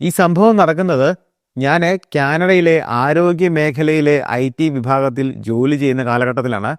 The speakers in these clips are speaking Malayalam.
ഈ സംഭവം നടക്കുന്നത് ഞാൻ കാനഡയിലെ ആരോഗ്യ മേഖലയിലെ ഐ ടി വിഭാഗത്തിൽ ജോലി ചെയ്യുന്ന കാലഘട്ടത്തിലാണ്.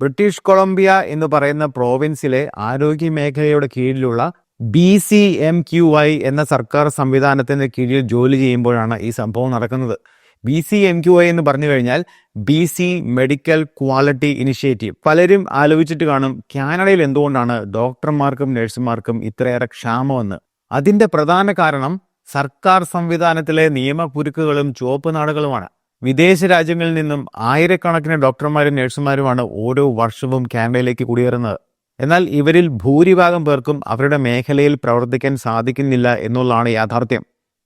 ബ്രിട്ടീഷ് കൊളംബിയ എന്ന് പറയുന്ന പ്രോവിൻസിലെ ആരോഗ്യ മേഖലയുടെ കീഴിലുള്ള B C M Q I എന്ന സർക്കാർ സംവിധാനത്തിന്റെ കീഴിൽ ജോലി ചെയ്യുമ്പോഴാണ് ഈ സംഭവം നടക്കുന്നത്. B C M Q I എന്ന് പറഞ്ഞു കഴിഞ്ഞാൽ B C medical quality initiative. പലരും ആലോചിച്ചിട്ട് കാണും കാനഡയിൽ എന്തുകൊണ്ടാണ് ഡോക്ടർമാർക്കും നഴ്സുമാർക്കും ഇത്രയേറെ ക്ഷാമമെന്ന്. അതിന്റെ പ്രധാന കാരണം സർക്കാർ സംവിധാനത്തിലെ നിയമക്കുരുക്കുകളും ചുവപ്പ് നാടുകളുമാണ്. വിദേശ രാജ്യങ്ങളിൽ നിന്നും ആയിരക്കണക്കിന് ഡോക്ടർമാരും നഴ്സുമാരുമാണ് ഓരോ വർഷവും കാനഡയിലേക്ക് കുടിയേറുന്നത്. എന്നാൽ ഇവരിൽ ഭൂരിഭാഗം പേർക്കും അവരുടെ മേഖലയിൽ പ്രവർത്തിക്കാൻ സാധിക്കുന്നില്ല എന്നുള്ളതാണ് യാഥാർത്ഥ്യം.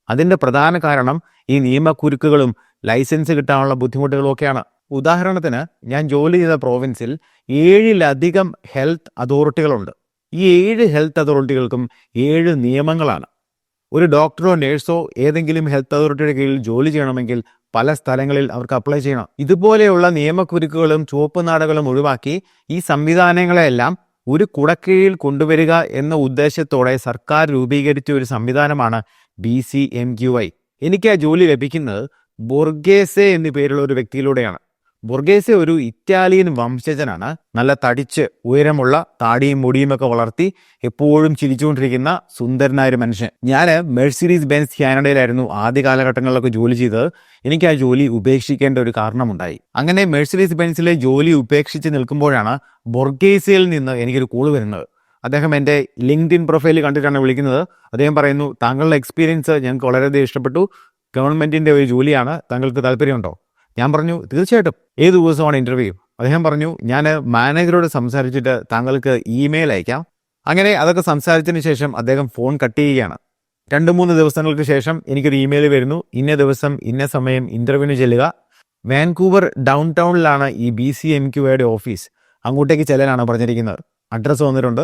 അതിന്റെ പ്രധാന കാരണം ഈ നിയമക്കുരുക്കുകളും ലൈസൻസ് കിട്ടാനുള്ള ബുദ്ധിമുട്ടുകളും ഒക്കെയാണ് ഉദാഹരണത്തിന് ഞാൻ ജോലി ചെയ്ത പ്രോവിൻസിൽ ഏഴിലധികം ഹെൽത്ത് അതോറിറ്റികളുണ്ട്. ഈ ഏഴ് ഹെൽത്ത് അതോറിറ്റികൾക്കും ഏഴ് നിയമങ്ങളാണ്. ഒരു ഡോക്ടറോ നേഴ്സോ ഏതെങ്കിലും ഹെൽത്ത് അതോറിറ്റിയുടെ കീഴിൽ ജോലി ചെയ്യണമെങ്കിൽ പല സ്ഥലങ്ങളിൽ അവർക്ക് അപ്ലൈ ചെയ്യണം. ഇതുപോലെയുള്ള നിയമക്കുരുക്കുകളും ചുവപ്പ് നാടകളും ഒഴിവാക്കി ഈ സംവിധാനങ്ങളെല്ലാം ഒരു കുടക്കീഴിൽ കൊണ്ടുവരിക എന്ന ഉദ്ദേശത്തോടെ സർക്കാർ രൂപീകരിച്ച ഒരു സംവിധാനമാണ് B C M Q I എനിക്ക് ആ ജോലി ലഭിക്കുന്നത് ബൊർഗേസെ എന്നു പേരുള്ള ഒരു വ്യക്തിയിലൂടെയാണ്. ബൊർഗേസെ ഒരു ഇറ്റാലിയൻ വംശജനാണ് നല്ല തടിച്ച് ഉയരമുള്ള താടിയും മുടിയുമൊക്കെ വളർത്തി എപ്പോഴും ചിരിച്ചുകൊണ്ടിരിക്കുന്ന സുന്ദരനായ ഒരു മനുഷ്യൻ. ഞാൻ മെഴ്സിഡീസ് ബെൻസ് കാനഡയിലായിരുന്നു ആദ്യ കാലഘട്ടങ്ങളിലൊക്കെ ജോലി ചെയ്തത്. എനിക്ക് ആ ജോലി ഉപേക്ഷിക്കേണ്ട ഒരു കാരണമുണ്ടായി. അങ്ങനെ മെഴ്സിഡീസ് ബെൻസിലെ ജോലി ഉപേക്ഷിച്ച് നിൽക്കുമ്പോഴാണ് ബൊർഗേസയിൽ നിന്ന് എനിക്കൊരു കോൾ വരുന്നത്. അദ്ദേഹം എന്റെ ലിങ്ക്ഡിൻ പ്രൊഫൈൽ കണ്ടിട്ടാണ് വിളിക്കുന്നത്. അദ്ദേഹം പറയുന്നു താങ്കളുടെ എക്സ്പീരിയൻസ് ഞങ്ങൾക്ക് വളരെയധികം ഇഷ്ടപ്പെട്ടു. ഗവൺമെന്റിന്റെ ഒരു ജോലിയാണ്. താങ്കൾക്ക് താല്പര്യമുണ്ടോ ഞാൻ പറഞ്ഞു തീർച്ചയായിട്ടും. ഏത് ദിവസമാണ് ഇന്റർവ്യൂ അദ്ദേഹം പറഞ്ഞു ഞാൻ മാനേജറോട് സംസാരിച്ചിട്ട് താങ്കൾക്ക് ഇമെയിൽ അയക്കാം. അങ്ങനെ അതൊക്കെ സംസാരിച്ചതിന് ശേഷം അദ്ദേഹം ഫോൺ കട്ട് ചെയ്യുകയാണ്. രണ്ട് മൂന്ന് ദിവസങ്ങൾക്ക് ശേഷം എനിക്കൊരു ഇമെയിൽ വരുന്നു. ഇന്ന ദിവസം ഇന്ന സമയം ഇന്റർവ്യൂവിന് ചെല്ലുക. വാൻകൂവർ ഡൗൺ ടൗണിലാണ് ഈ ബി സി എം ക്യുയുടെ ഓഫീസ് അങ്ങോട്ടേക്ക് ചെല്ലാനാണ് പറഞ്ഞിരിക്കുന്നത്. അഡ്രസ്സ് വന്നിട്ടുണ്ട്.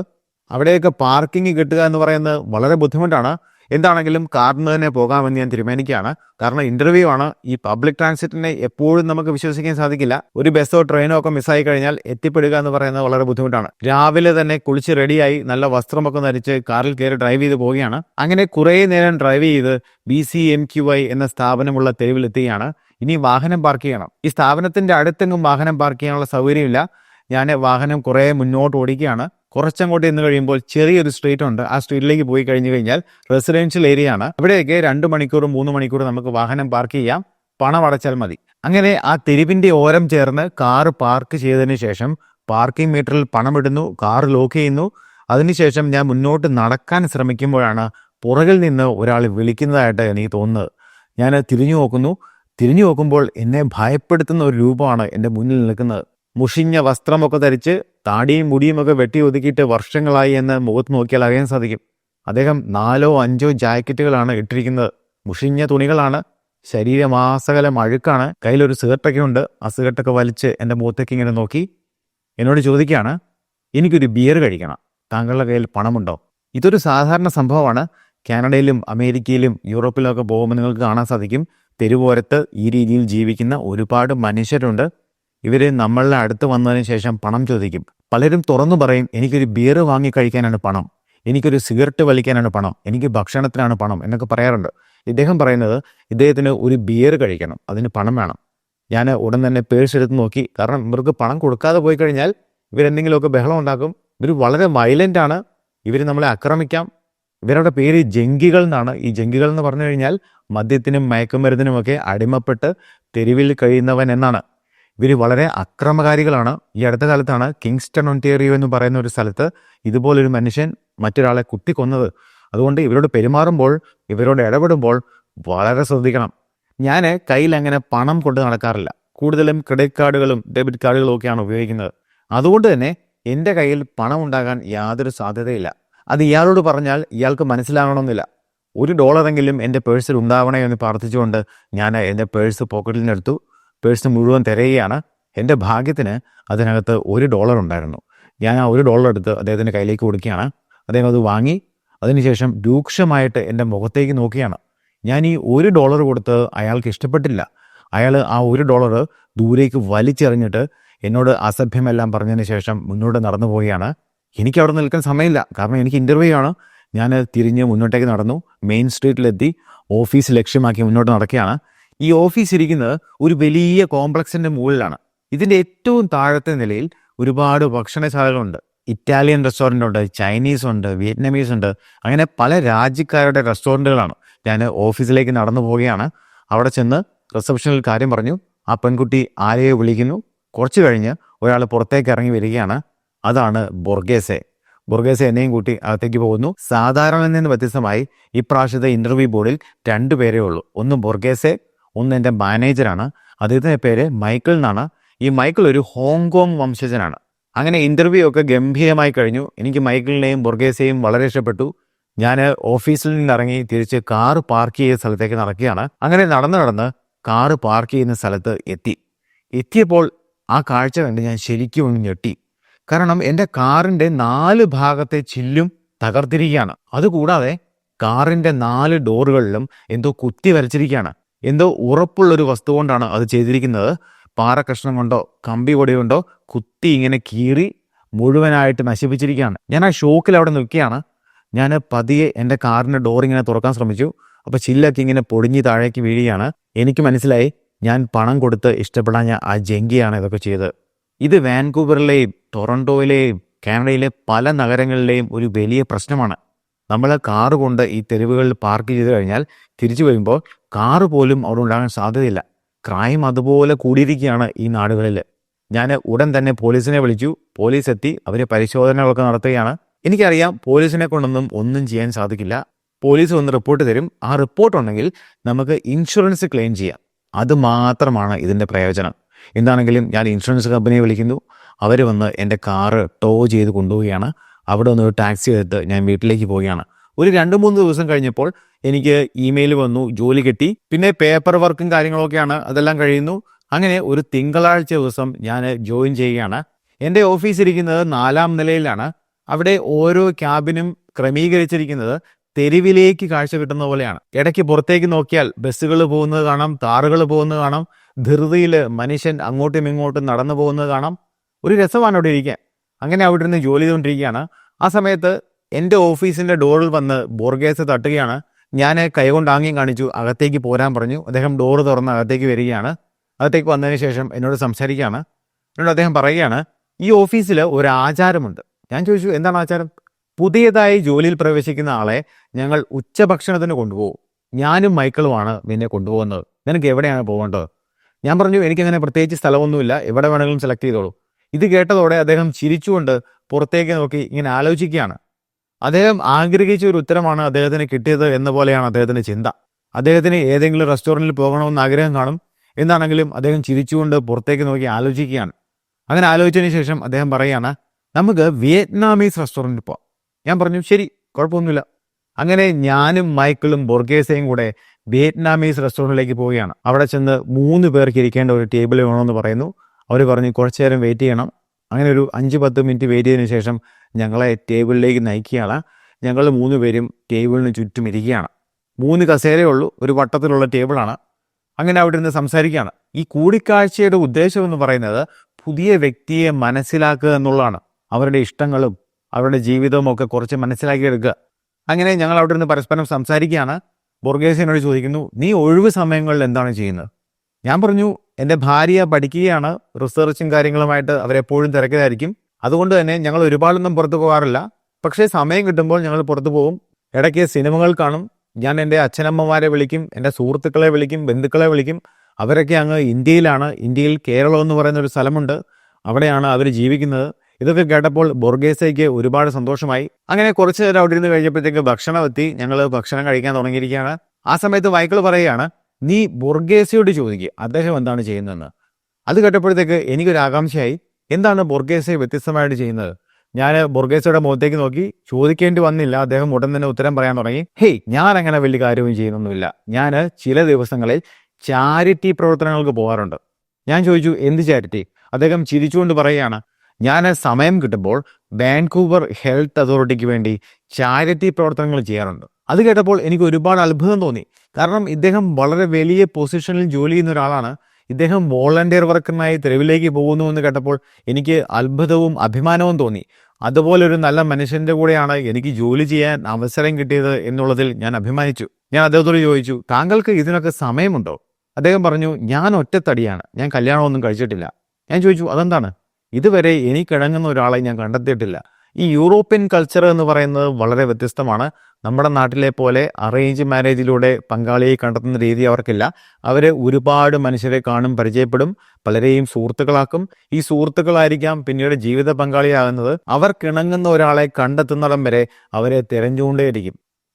അവിടെയൊക്കെ പാർക്കിംഗ് കിട്ടുക എന്ന് പറയുന്നത് വളരെ ബുദ്ധിമുട്ടാണ്. എന്താണെങ്കിലും കാറിന് തന്നെ പോകാമെന്ന് ഞാൻ തീരുമാനിക്കുകയാണ്. കാരണം ഇന്റർവ്യൂ ആണ്. ഈ പബ്ലിക് ട്രാൻസിറ്റിനെ എപ്പോഴും നമുക്ക് വിശ്വസിക്കാൻ സാധിക്കില്ല. ഒരു ബസ്സോ ട്രെയിനോ ഒക്കെ മിസ്സായി കഴിഞ്ഞാൽ എത്തിപ്പെടുക എന്ന് പറയുന്നത് വളരെ ബുദ്ധിമുട്ടാണ്. രാവിലെ തന്നെ കുളിച്ച് റെഡിയായി നല്ല വസ്ത്രമൊക്കെ ധരിച്ച് കാറിൽ കയറി ഡ്രൈവ് ചെയ്ത് പോവുകയാണ്. അങ്ങനെ കുറേ നേരം ഡ്രൈവ് ചെയ്ത് B C M Q I എന്ന സ്ഥാപനമുള്ള തെരുവിലെത്തുകയാണ്. ഇനി വാഹനം പാർക്ക് ചെയ്യണം. ഈ സ്ഥാപനത്തിന്റെ അടുത്തെങ്ങും വാഹനം പാർക്ക് ചെയ്യാനുള്ള സൗകര്യമില്ല. ഞാൻ വാഹനം കുറേ മുന്നോട്ട് ഓടിക്കുകയാണ്. കുറച്ചങ്ങോട്ട് എന്ന് കഴിയുമ്പോൾ ചെറിയൊരു സ്ട്രീറ്റ് ഉണ്ട്. ആ സ്ട്രീറ്റിലേക്ക് പോയി കഴിഞ്ഞു കഴിഞ്ഞാൽ റെസിഡൻഷ്യൽ ഏരിയ ആണ്. അവിടെയൊക്കെ രണ്ട് മണിക്കൂറും മൂന്ന് മണിക്കൂറും നമുക്ക് വാഹനം പാർക്ക് ചെയ്യാം. പണം അടച്ചാൽ മതി. അങ്ങനെ ആ തെരുവിന്റെ ഓരം ചേർന്ന് കാർ പാർക്ക് ചെയ്തതിന് ശേഷം പാർക്കിംഗ് മീറ്ററിൽ പണം ഇടുന്നു കാർ ലോക്ക് ചെയ്യുന്നു. അതിനുശേഷം ഞാൻ മുന്നോട്ട് നടക്കാൻ ശ്രമിക്കുമ്പോഴാണ് പുറകിൽ നിന്ന് ഒരാൾ വിളിക്കുന്നതായിട്ട് എനിക്ക് തോന്നുന്നത്. ഞാൻ തിരിഞ്ഞു നോക്കുന്നു. തിരിഞ്ഞു നോക്കുമ്പോൾ എന്നെ ഭയപ്പെടുത്തുന്ന ഒരു രൂപമാണ് എന്റെ മുന്നിൽ നിൽക്കുന്നത്. മുഷിഞ്ഞ വസ്ത്രമൊക്കെ ധരിച്ച് താടിയും മുടിയുമൊക്കെ വെട്ടി ഒതുക്കിയിട്ട് വർഷങ്ങളായി എന്ന് മുഖത്ത് നോക്കിയാൽ അറിയാൻ സാധിക്കും. അദ്ദേഹം നാലോ അഞ്ചോ ജാക്കറ്റുകളാണ് ഇട്ടിരിക്കുന്നത്. മുഷിഞ്ഞ തുണികളാണ്. ശരീരമാസകലം അഴുക്കാണ്. കയ്യിലൊരു സിഗരറ്റൊക്കെ ഉണ്ട്. ആ സിഗരറ്റൊക്കെ വലിച്ച് എന്റെ മുഖത്തേക്ക് ഇങ്ങനെ നോക്കി. എന്നോട് ചോദിക്കുകയാണ് എനിക്കൊരു ബിയർ കഴിക്കണം. താങ്കളുടെ കയ്യിൽ പണമുണ്ടോ? ഇതൊരു സാധാരണ സംഭവമാണ്. കാനഡയിലും അമേരിക്കയിലും യൂറോപ്പിലും ഒക്കെ പോകുമ്പോൾ നിങ്ങൾക്ക് കാണാൻ സാധിക്കും. തെരുവോരത്ത് ഈ രീതിയിൽ ജീവിക്കുന്ന ഒരുപാട് മനുഷ്യരുണ്ട്. ഇവർ നമ്മളുടെ അടുത്ത് വന്നതിന് ശേഷം പണം ചോദിക്കും. പലരും തുറന്നു പറയും എനിക്കൊരു ബിയർ വാങ്ങി കഴിക്കാനാണ് പണം. എനിക്കൊരു സിഗരറ്റ് വലിക്കാനാണ് പണം. എനിക്ക് ഭക്ഷണത്തിനാണ് പണം. എന്നൊക്കെ പറയാറുണ്ട്. ഇദ്ദേഹം പറയുന്നത് ഇദ്ദേഹത്തിന് ഒരു ബിയർ കഴിക്കണം. അതിന് പണം വേണം. ഞാൻ ഉടൻ തന്നെ പേഴ്സ് എടുത്ത് നോക്കി. കാരണം ഇവർക്ക് പണം കൊടുക്കാതെ പോയി കഴിഞ്ഞാൽ ഇവരെന്തെങ്കിലുമൊക്കെ ബഹളം ഉണ്ടാക്കും. ഇവർ വളരെ വയലന്റ് ആണ്. ഇവർ നമ്മളെ ആക്രമിക്കാം. ഇവരുടെ പേര് ജംഗികൾ എന്നാണ്. ഈ ജംഗികൾ എന്ന് പറഞ്ഞു കഴിഞ്ഞാൽ മദ്യത്തിനും മയക്കുമരുന്നിനുമൊക്കെ അടിമപ്പെട്ട് തെരുവിൽ കഴിയുന്നവൻ എന്നാണ്. ഇവർ വളരെ അക്രമകാരികളാണ്. ഈ അടുത്ത കാലത്താണ് കിങ്സ്റ്റൺ ഒന്റേറിയോ എന്ന് പറയുന്ന ഒരു സ്ഥലത്ത് ഇതുപോലൊരു മനുഷ്യൻ മറ്റൊരാളെ കുത്തിക്കൊന്നത്. അതുകൊണ്ട് ഇവരോട് പെരുമാറുമ്പോൾ ഇവരോട് ഇടപെടുമ്പോൾ വളരെ ശ്രദ്ധിക്കണം. ഞാൻ കയ്യിൽ അങ്ങനെ പണം കൊണ്ട് നടക്കാറില്ല. കൂടുതലും ക്രെഡിറ്റ് കാർഡുകളും ഡെബിറ്റ് കാർഡുകളും ഒക്കെയാണ് ഉപയോഗിക്കുന്നത്. അതുകൊണ്ട് തന്നെ എന്റെ കയ്യിൽ പണം ഉണ്ടാകാൻ യാതൊരു സാധ്യതയില്ല. അത് ഇയാളോട് പറഞ്ഞാൽ ഇയാൾക്ക് മനസ്സിലാകണമെന്നില്ല. ഒരു ഡോളറെങ്കിലും എന്റെ പേഴ്സിൽ ഉണ്ടാവണേ എന്ന് പ്രാർത്ഥിച്ചുകൊണ്ട് ഞാൻ എന്റെ പേഴ്സ് പോക്കറ്റിൽ നിന്നെടുത്തു പേഴ്സ് മുഴുവൻ തിരയുകയാണ്. എന്റെ ഭാഗ്യത്തിന് അതിനകത്ത് ഒരു ഡോളർ ഉണ്ടായിരുന്നു. ഞാൻ ആ ഒരു ഡോളർ എടുത്ത് അദ്ദേഹത്തിന്റെ കയ്യിലേക്ക് കൊടുക്കുകയാണ്. അദ്ദേഹം അത് വാങ്ങി. അതിനുശേഷം രൂക്ഷമായിട്ട് എന്റെ മുഖത്തേക്ക് നോക്കിയാണ് ഞാൻ ഈ ഒരു ഡോളർ കൊടുത്ത് അയാൾക്ക് ഇഷ്ടപ്പെട്ടില്ല. അയാൾ ആ ഒരു ഡോളർ ദൂരേക്ക് വലിച്ചെറിഞ്ഞിട്ട് എന്നോട് അസഭ്യമെല്ലാം പറഞ്ഞതിന് ശേഷം മുന്നോട്ട് നടന്നു പോവുകയാണ്. എനിക്ക് അവിടെ നിൽക്കാൻ സമയമില്ല. കാരണം എനിക്ക് ഇന്റർവ്യൂ ആണ്. ഞാൻ തിരിഞ്ഞ് മുന്നോട്ടേക്ക് നടന്നു. മെയിൻ സ്ട്രീറ്റിലെത്തി ഓഫീസ് ലക്ഷ്യമാക്കി മുന്നോട്ട് നടക്കുകയാണ്. ഈ ഓഫീസ് ഇരിക്കുന്നത് ഒരു വലിയ കോംപ്ലക്സിന്റെ മുകളിലാണ്. ഇതിന്റെ ഏറ്റവും താഴത്തെ നിലയിൽ ഒരുപാട് ഭക്ഷണശാലകളുണ്ട്. ഇറ്റാലിയൻ റെസ്റ്റോറന്റ് ഉണ്ട് ചൈനീസ് ഉണ്ട് വിയറ്റ്നാമീസ് ഉണ്ട് അങ്ങനെ പല രാജ്യക്കാരുടെ റെസ്റ്റോറന്റുകളാണ് ഞാൻ ഓഫീസിലേക്ക് നടന്നു പോവുകയാണ്. അവിടെ ചെന്ന് റിസപ്ഷനിൽ കാര്യം പറഞ്ഞു. ആ പെൺകുട്ടി ആരെയോ വിളിക്കുന്നു. കുറച്ച് കഴിഞ്ഞ് ഒരാൾ പുറത്തേക്ക് ഇറങ്ങി വരികയാണ്. അതാണ് ബൊർഗേസെ. ബൊർഗേസെ എന്നെയും കൂട്ടി അകത്തേക്ക് പോകുന്നു. സാധാരണ നിന്ന് വ്യത്യസ്തമായി ഇപ്രാവശ്യത്തെ ഇന്റർവ്യൂ ബോർഡിൽ രണ്ടു പേരേ ഉള്ളൂ. ഒന്ന് ബൊർഗേസെ ഒന്ന് എന്റെ മാനേജറാണ് അദ്ദേഹത്തിന്റെ പേര് മൈക്കിൾ എന്നാണ്. ഈ മൈക്കിൾ ഒരു ഹോങ്കോങ് വംശജനാണ്. അങ്ങനെ ഇന്റർവ്യൂ ഒക്കെ ഗംഭീരമായി കഴിഞ്ഞു. എനിക്ക് മൈക്കിളിനെയും ബുർഗേസേയും വളരെ ഇഷ്ടപ്പെട്ടു. ഞാൻ ഓഫീസിൽ നിന്ന് ഇറങ്ങി തിരിച്ച് കാർ പാർക്ക് ചെയ്ത സ്ഥലത്തേക്ക് നടക്കുകയാണ്. അങ്ങനെ നടന്ന് നടന്ന് കാർ പാർക്ക് ചെയ്യുന്ന സ്ഥലത്ത് എത്തി. എത്തിയപ്പോൾ ആ കാഴ്ച കണ്ട് ഞാൻ ശരിക്കും ഒന്ന് ഞെട്ടി. കാരണം എന്റെ കാറിന്റെ നാല് ഭാഗത്തെ ചില്ലും തകർത്തിരിക്കുകയാണ്. അതുകൂടാതെ കാറിന്റെ നാല് ഡോറുകളിലും എന്തോ കുത്തി വരച്ചിരിക്കുകയാണ്. എന്തോ ഉറപ്പുള്ളൊരു വസ്തു കൊണ്ടാണ് അത് ചെയ്തിരിക്കുന്നത്. പാറ കഷ്ണം കൊണ്ടോ കമ്പി പൊടി കൊണ്ടോ കുത്തി ഇങ്ങനെ കീറി മുഴുവനായിട്ട് നശിപ്പിച്ചിരിക്കുകയാണ്. ഞാൻ ആ ഷോക്കിൽ അവിടെ നിൽക്കുകയാണ്. ഞാൻ പതിയെ എന്റെ കാറിന്റെ ഡോർ ഇങ്ങനെ തുറക്കാൻ ശ്രമിച്ചു. അപ്പോൾ ചില്ലൊക്കെ ഇങ്ങനെ പൊടിഞ്ഞ് താഴേക്ക് വീഴുകയാണ്. എനിക്ക് മനസ്സിലായി ഞാൻ പണം കൊടുത്ത് ഇഷ്ടപ്പെടാൻ ആ ജങ്കിയാണ് ഇതൊക്കെ ചെയ്തത്. ഇത് വാൻകൂവറിലെയും ടൊറന്റോയിലെയും കാനഡയിലെ പല നഗരങ്ങളിലെയും ഒരു വലിയ പ്രശ്നമാണ്. നമ്മൾ കാറ് കൊണ്ട് ഈ തെരുവുകളിൽ പാർക്ക് ചെയ്ത് കഴിഞ്ഞാൽ തിരിച്ചു വരുമ്പോൾ കാറ് പോലും അവിടെ ഉണ്ടാകാൻ സാധ്യതയില്ല. ക്രൈം അതുപോലെ കൂടിയിരിക്കുകയാണ് ഈ നാടുകളിൽ ഞാൻ ഉടൻ തന്നെ പോലീസിനെ വിളിച്ചു. പോലീസ് എത്തി അവരെ പരിശോധനകളൊക്കെ നടത്തുകയാണ്. എനിക്കറിയാം പോലീസിനെ കൊണ്ടൊന്നും ഒന്നും ചെയ്യാൻ സാധിക്കില്ല. പോലീസ് വന്ന് റിപ്പോർട്ട് തരും. ആ റിപ്പോർട്ട് ഉണ്ടെങ്കിൽ നമുക്ക് ഇൻഷുറൻസ് ക്ലെയിം ചെയ്യാം. അത് മാത്രമാണ് ഇതിന്റെ പ്രയോജനം. എന്താണെങ്കിലും ഞാൻ ഇൻഷുറൻസ് കമ്പനിയെ വിളിക്കുന്നു. അവർ വന്ന് എന്റെ കാറ് ടോ ചെയ്ത് കൊണ്ടുപോവുകയാണ്. അവിടെ നിന്ന് ഒരു ടാക്സി എടുത്ത് ഞാൻ വീട്ടിലേക്ക് പോവുകയാണ്. ഒരു രണ്ട് മൂന്ന് ദിവസം കഴിഞ്ഞപ്പോൾ എനിക്ക് ഇമെയിൽ വന്നു ജോലി കിട്ടി. പിന്നെ പേപ്പർ വർക്കും കാര്യങ്ങളൊക്കെയാണ് അതെല്ലാം കഴിയുന്നു. അങ്ങനെ ഒരു തിങ്കളാഴ്ച ദിവസം ഞാൻ ജോയിൻ ചെയ്യുകയാണ്. എന്റെ ഓഫീസ് ഇരിക്കുന്നത് നാലാം നിലയിലാണ്. അവിടെ ഓരോ ക്യാബിനും ക്രമീകരിച്ചിരിക്കുന്നത് തെരുവിലേക്ക് കാഴ്ച കിട്ടുന്ന പോലെയാണ്. ഇടയ്ക്ക് പുറത്തേക്ക് നോക്കിയാൽ ബസ്സുകൾ പോകുന്നത് കാണാം താറുകൾ പോകുന്നത് കാണാം ധൃതിയിൽ മനുഷ്യൻ അങ്ങോട്ടും ഇങ്ങോട്ടും നടന്നു പോകുന്നത് കാണാം. ഒരു രസമാണ് അവിടെ ഇരിക്കാൻ. അങ്ങനെ അവിടെ ഇരുന്ന് ജോലി ചെയ്തുകൊണ്ടിരിക്കുകയാണ്. ആ സമയത്ത് എന്റെ ഓഫീസിന്റെ ഡോറിൽ വന്ന് ബോർഗേസ് തട്ടുകയാണ്. ഞാൻ കൈകൊണ്ട് ആംഗ്യം കാണിച്ചു അകത്തേക്ക് പോരാൻ പറഞ്ഞു. അദ്ദേഹം ഡോറ് തുറന്ന് അകത്തേക്ക് വരികയാണ്. അകത്തേക്ക് വന്നതിന് ശേഷം എന്നോട് സംസാരിക്കുകയാണ്. എന്നോട് അദ്ദേഹം പറയുകയാണ് ഈ ഓഫീസിൽ ഒരു ആചാരമുണ്ട്. ഞാൻ ചോദിച്ചു എന്താണ് ആചാരം? പുതിയതായി ജോലിയിൽ പ്രവേശിക്കുന്ന ആളെ ഞങ്ങൾ ഉച്ചഭക്ഷണത്തിന് കൊണ്ടുപോകും. ഞാനും മൈക്കിളുമാണ് നിന്നെ കൊണ്ടുപോകുന്നത്. നിനക്ക് എവിടെയാണ് പോകേണ്ടത്? ഞാൻ പറഞ്ഞു എനിക്കങ്ങനെ പ്രത്യേകിച്ച് സ്ഥലമൊന്നുമില്ല. എവിടെ വേണമെങ്കിലും സെലക്ട് ചെയ്തോളൂ. ഇത് കേട്ടതോടെ അദ്ദേഹം ചിരിച്ചുകൊണ്ട് പുറത്തേക്ക് നോക്കി ഇങ്ങനെ ആലോചിക്കുകയാണ്. അദ്ദേഹം ആഗ്രഹിച്ച ഒരു ഉത്തരമാണ് അദ്ദേഹത്തിന് കിട്ടിയത് എന്ന പോലെയാണ് അദ്ദേഹത്തിന്റെ ചിന്ത. അദ്ദേഹത്തിന് ഏതെങ്കിലും റെസ്റ്റോറന്റിൽ പോകണമെന്ന് ആഗ്രഹം കാണും എന്നാണെങ്കിലും അദ്ദേഹം ചിരിച്ചുകൊണ്ട് പുറത്തേക്ക് നോക്കി ആലോചിക്കുകയാണ്. അങ്ങനെ ആലോചിച്ചതിന് ശേഷം അദ്ദേഹം പറയുകയാണ് നമുക്ക് വിയറ്റ്നാമീസ് റെസ്റ്റോറന്റിൽ പോവാം ഞാൻ പറഞ്ഞു ശരി കുഴപ്പമൊന്നുമില്ല. അങ്ങനെ ഞാനും മൈക്കിളും ബൊർഗേസയും കൂടെ വിയറ്റ്നാമീസ് റെസ്റ്റോറന്റിലേക്ക് പോവുകയാണ്. അവിടെ ചെന്ന് മൂന്ന് പേർക്ക് ഇരിക്കേണ്ട ഒരു ടേബിൾ വേണമെന്ന് പറയുന്നു. അവർ പറഞ്ഞു കുറച്ചു നേരം വെയിറ്റ് ചെയ്യണം. അങ്ങനെ ഒരു അഞ്ച് പത്ത് മിനിറ്റ് വെയിറ്റ് ചെയ്തതിന് ശേഷം ഞങ്ങളെ ടേബിളിലേക്ക് നയിക്കുകയാണ്. ഞങ്ങൾ മൂന്ന് പേരും ടേബിളിന് ചുറ്റും ഇരിക്കുകയാണ്. മൂന്ന് കസേരയേ ഉള്ളൂ ഒരു വട്ടത്തിലുള്ള ടേബിളാണ്. അങ്ങനെ അവിടെ നിന്ന് സംസാരിക്കുകയാണ്. ഈ കൂടിക്കാഴ്ചയുടെ ഉദ്ദേശം എന്ന് പറയുന്നത് പുതിയ വ്യക്തിയെ മനസ്സിലാക്കുക എന്നുള്ളതാണ്. അവരുടെ ഇഷ്ടങ്ങളും അവരുടെ ജീവിതവും ഒക്കെ കുറച്ച് മനസ്സിലാക്കിയെടുക്കുക അങ്ങനെ ഞങ്ങൾ അവിടെ നിന്ന് പരസ്പരം സംസാരിക്കുകയാണ്. ബൊർഗേസിനോട് ചോദിക്കുന്നു നീ ഒഴിവ് സമയങ്ങളിൽ എന്താണ് ചെയ്യുന്നത്? ഞാൻ പറഞ്ഞു എന്റെ ഭാര്യ പഠിക്കുകയാണ്. റിസർച്ചും കാര്യങ്ങളുമായിട്ട് അവരെപ്പോഴും തിരക്കിലായിരിക്കും. അതുകൊണ്ട് തന്നെ ഞങ്ങൾ ഒരുപാടൊന്നും പുറത്തു പോകാറില്ല. പക്ഷേ സമയം കിട്ടുമ്പോൾ ഞങ്ങൾ പുറത്തു പോകും. ഇടയ്ക്ക് സിനിമകൾ കാണും. ഞാൻ എന്റെ അച്ഛനമ്മമാരെ വിളിക്കും. എന്റെ സുഹൃത്തുക്കളെ വിളിക്കും. ബന്ധുക്കളെ വിളിക്കും. അവരൊക്കെ അങ്ങ് ഇന്ത്യയിലാണ്. ഇന്ത്യയിൽ കേരളം എന്ന് പറയുന്ന ഒരു സ്ഥലമുണ്ട്. അവിടെയാണ് അവർ ജീവിക്കുന്നത്. ഇതൊക്കെ കേട്ടപ്പോൾ ബൊർഗേസയ്ക്ക് ഒരുപാട് സന്തോഷമായി. അങ്ങനെ കുറച്ച് നേരം അവിടെ ഇരുന്ന് കഴിഞ്ഞപ്പോഴത്തേക്ക് ഭക്ഷണം എത്തി. ഞങ്ങൾ ഭക്ഷണം കഴിക്കാൻ തുടങ്ങിയിരിക്കുകയാണ്. ആ സമയത്ത് വൈക്കിൾ പറയുകയാണ് നീ ബൊർഗേസയോട് ചോദിക്കുക അദ്ദേഹം എന്താണ് ചെയ്യുന്നതെന്ന്. അത് കേട്ടപ്പോഴത്തേക്ക് എനിക്കൊരു ആകാംക്ഷയായി എന്താണ് ബൊർഗേസയെ വ്യത്യസ്തമായിട്ട് ചെയ്യുന്നത്? ഞാൻ ബൊർഗേസയുടെ മുഖത്തേക്ക് നോക്കി ചോദിക്കേണ്ടി വന്നില്ല അദ്ദേഹം ഉടൻ തന്നെ ഉത്തരം പറയാൻ തുടങ്ങി ഹേയ് ഞാൻ അങ്ങനെ വലിയ കാര്യവും ചെയ്യുന്നൊന്നുമില്ല. ഞാൻ ചില ദിവസങ്ങളിൽ ചാരിറ്റി പ്രവർത്തനങ്ങൾക്ക് പോകാറുണ്ട്. ഞാൻ ചോദിച്ചു എന്ത് ചാരിറ്റി? അദ്ദേഹം ചിരിച്ചുകൊണ്ട് പറയുകയാണ് ഞാൻ സമയം കിട്ടുമ്പോൾ വാൻകൂവർ ഹെൽത്ത് അതോറിറ്റിക്ക് വേണ്ടി ചാരിറ്റി പ്രവർത്തനങ്ങൾ ചെയ്യാറുണ്ട്. അത് കേട്ടപ്പോൾ എനിക്ക് ഒരുപാട് അത്ഭുതം തോന്നി. കാരണം ഇദ്ദേഹം വളരെ വലിയ പൊസിഷനിൽ ജോലി ചെയ്യുന്ന ഒരാളാണ്. ഇദ്ദേഹം വോളണ്ടിയർ വർക്കിനായി തെരുവിലേക്ക് പോകുന്നു എന്ന് കേട്ടപ്പോൾ എനിക്ക് അത്ഭുതവും അഭിമാനവും തോന്നി. അതുപോലെ ഒരു നല്ല മനുഷ്യന്റെ കൂടെയാണ് എനിക്ക് ജോലി ചെയ്യാൻ അവസരം കിട്ടിയത് എന്നുള്ളതിൽ ഞാൻ അഭിമാനിച്ചു. ഞാൻ അദ്ദേഹത്തോട് ചോദിച്ചു താങ്കൾക്ക് ഇതിനൊക്കെ സമയമുണ്ടോ? അദ്ദേഹം പറഞ്ഞു ഞാൻ ഒറ്റത്തടിയാണ്. ഞാൻ കല്യാണമൊന്നും കഴിച്ചിട്ടില്ല. ഞാൻ ചോദിച്ചു അതെന്താണ്? ഇതുവരെ എനിക്കിഴങ്ങുന്ന ഒരാളെ ഞാൻ കണ്ടെത്തിയിട്ടില്ല. ഈ യൂറോപ്യൻ കൾച്ചർ എന്ന് പറയുന്നത് വളരെ വ്യത്യസ്തമാണ്. നമ്മുടെ നാട്ടിലെ പോലെ അറേഞ്ച് മാരേജിലൂടെ പങ്കാളിയെ കണ്ടെത്തുന്ന രീതി അവർക്കില്ല. അവർ ഒരുപാട് മനുഷ്യരെ കാണും പരിചയപ്പെടും പലരെയും സുഹൃത്തുക്കളാക്കും. ഈ സുഹൃത്തുക്കളായിരിക്കാം പിന്നീട് ജീവിത പങ്കാളിയാകുന്നത്. അവർ കിണങ്ങുന്ന ഒരാളെ കണ്ടെത്തുന്നിടം വരെ അവരെ തിരഞ്ഞുകൊണ്ടേയിരിക്കും.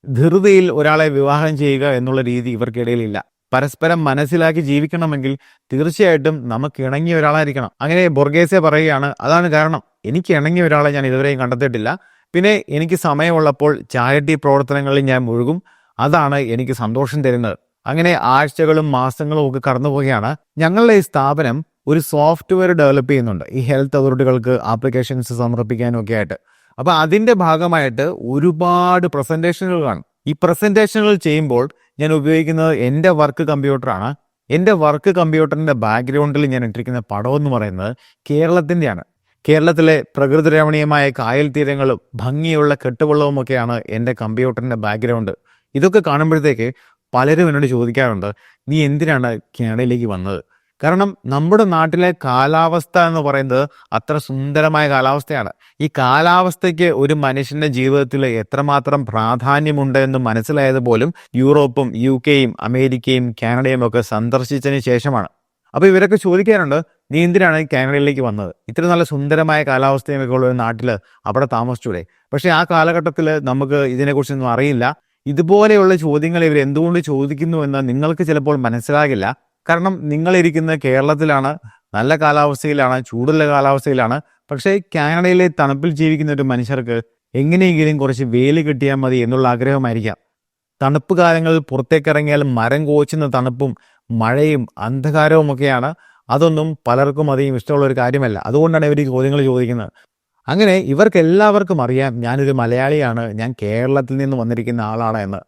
ധൃതിയിൽ ഒരാളെ വിവാഹം ചെയ്യുക എന്നുള്ള രീതി ഇവർക്കിടയിലില്ല. പരസ്പരം മനസ്സിലാക്കി ജീവിക്കണമെങ്കിൽ തീർച്ചയായിട്ടും നമുക്ക് ഇണങ്ങിയ ഒരാളായിരിക്കണം. അങ്ങനെ ബൊർഗേസെ പറയുകയാണ് അതാണ് കാരണം. എനിക്ക് ഇണങ്ങിയ ഒരാളെ ഞാൻ ഇതുവരെയും കണ്ടെത്തിയിട്ടില്ല. പിന്നെ എനിക്ക് സമയമുള്ളപ്പോൾ ചാരിറ്റി പ്രവർത്തനങ്ങളിൽ ഞാൻ മുഴുകും. അതാണ് എനിക്ക് സന്തോഷം തരുന്നത്. അങ്ങനെ ആഴ്ചകളും മാസങ്ങളും ഒക്കെ കടന്നു പോവുകയാണ്. ഞങ്ങളുടെ ഈ സ്ഥാപനം ഒരു സോഫ്റ്റ്വെയർ ഡെവലപ്പ് ചെയ്യുന്നുണ്ട്. ഈ ഹെൽത്ത് അതോറിറ്റികൾക്ക് ആപ്ലിക്കേഷൻസ് സമർപ്പിക്കാനും ഒക്കെ ആയിട്ട്. അപ്പൊ അതിന്റെ ഭാഗമായിട്ട് ഒരുപാട് പ്രസന്റേഷനുകൾ കാണും. ഈ പ്രസന്റേഷനുകൾ ചെയ്യുമ്പോൾ ഞാൻ ഉപയോഗിക്കുന്നത് എന്റെ വർക്ക് കമ്പ്യൂട്ടറാണ്. എന്റെ വർക്ക് കമ്പ്യൂട്ടറിന്റെ ബാക്ക്ഗ്രൗണ്ടിൽ ഞാൻ ഇട്ടിരിക്കുന്ന പടം എന്ന് പറയുന്നത് കേരളത്തിന്റെയാണ്. കേരളത്തിലെ പ്രകൃതി രമണീയമായ കായൽ തീരങ്ങളും ഭംഗിയുള്ള കെട്ടുവള്ളവുമൊക്കെയാണ് എന്റെ കമ്പ്യൂട്ടറിന്റെ ബാക്ക്ഗ്രൗണ്ട്. ഇതൊക്കെ കാണുമ്പോഴത്തേക്ക് പലരും എന്നോട് ചോദിക്കാറുണ്ട് നീ എന്തിനാണ് കാനഡയിലേക്ക് വന്നത്? കാരണം നമ്മുടെ നാട്ടിലെ കാലാവസ്ഥ എന്ന് പറയുന്നത് അത്ര സുന്ദരമായ കാലാവസ്ഥയാണ്. ഈ കാലാവസ്ഥയ്ക്ക് ഒരു മനുഷ്യന്റെ ജീവിതത്തിൽ എത്രമാത്രം പ്രാധാന്യമുണ്ട് എന്ന് മനസ്സിലായത് പോലും യൂറോപ്പും യു കെയും അമേരിക്കയും കാനഡയും ഒക്കെ സന്ദർശിച്ചതിന് ശേഷമാണ്. അപ്പോൾ ഇവരൊക്കെ ചോദിക്കാറുണ്ട് നീ എന്തിനാണ് കാനഡയിലേക്ക് വന്നത്? ഇത്ര നല്ല സുന്ദരമായ കാലാവസ്ഥയൊക്കെ ഉള്ള ഒരു നാട്ടിൽ അവിടെ താമസിച്ചൂടെ? പക്ഷേ ആ കാലഘട്ടത്തിൽ നമുക്ക് ഇതിനെക്കുറിച്ചൊന്നും അറിയില്ല. ഇതുപോലെയുള്ള ചോദ്യങ്ങൾ ഇവർ എന്തുകൊണ്ട് ചോദിക്കുന്നു എന്ന് നിങ്ങൾക്ക് ചിലപ്പോൾ മനസ്സിലാകില്ല. കാരണം നിങ്ങളിരിക്കുന്ന കേരളത്തിലാണ് നല്ല കാലാവസ്ഥയിലാണ് ചൂടുള്ള കാലാവസ്ഥയിലാണ്. പക്ഷേ കാനഡയിലെ തണുപ്പിൽ ജീവിക്കുന്ന ഒരു മനുഷ്യർക്ക് എങ്ങനെയെങ്കിലും കുറച്ച് വേൽ കിട്ടിയാൽ മതി എന്നുള്ള ആഗ്രഹമായിരിക്കാം. തണുപ്പ് കാലങ്ങളിൽ പുറത്തേക്കിറങ്ങിയാൽ മരം കോച്ചുന്ന തണുപ്പും മഴയും അന്ധകാരവും ഒക്കെയാണ് അതൊന്നും പലർക്കും അധികം ഇഷ്ടമുള്ള ഒരു കാര്യമല്ല. അതുകൊണ്ടാണ് ഇവർ ഈ ചോദ്യങ്ങൾ ചോദിക്കുന്നത്. അങ്ങനെ ഇവർക്ക് എല്ലാവർക്കും അറിയാം ഞാനൊരു മലയാളിയാണ് ഞാൻ കേരളത്തിൽ നിന്ന് വന്നിരിക്കുന്ന ആളാണ് എന്ന്.